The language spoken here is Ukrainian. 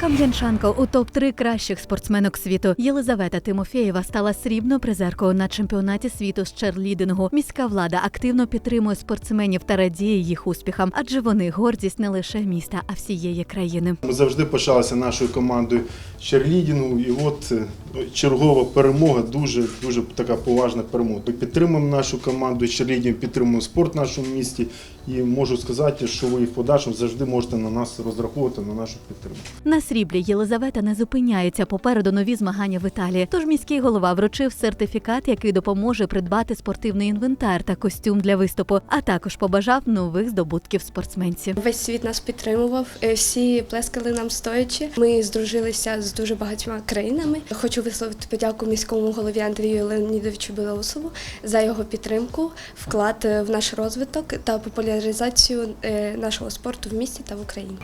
Кам'янчанка у топ-3 кращих спортсменок світу. Єлизавета Тимофєєва стала срібною призеркою на чемпіонаті світу з черлідингу. Міська влада активно підтримує спортсменів та радіє їх успіхам, адже вони гордість не лише міста, а всієї країни. Ми завжди пишалися нашою командою черлідінгу, і от е, чергова перемога, дуже дуже така поважна перемога. Ми підтримуємо нашу команду черлідінгу, підтримуємо спорт в нашому місті. І можу сказати, що ви в подальшому завжди можете на нас розраховувати на нашу підтримку. На сріблі Єлизавета не зупиняється. Попереду нові змагання в Італії. Тож міський голова вручив сертифікат, який допоможе придбати спортивний інвентар та костюм для виступу, а також побажав нових здобутків спортсменців. Весь світ нас підтримував, е, всі плескали нам стоячи. Ми здружилися з дуже багатьма країнами. Хочу висловити подяку міському голові Андрію Леонідовичу Білоусову за його підтримку, вклад е, в наш розвиток та популяризацію е, нашого спорту в місті та в Україні.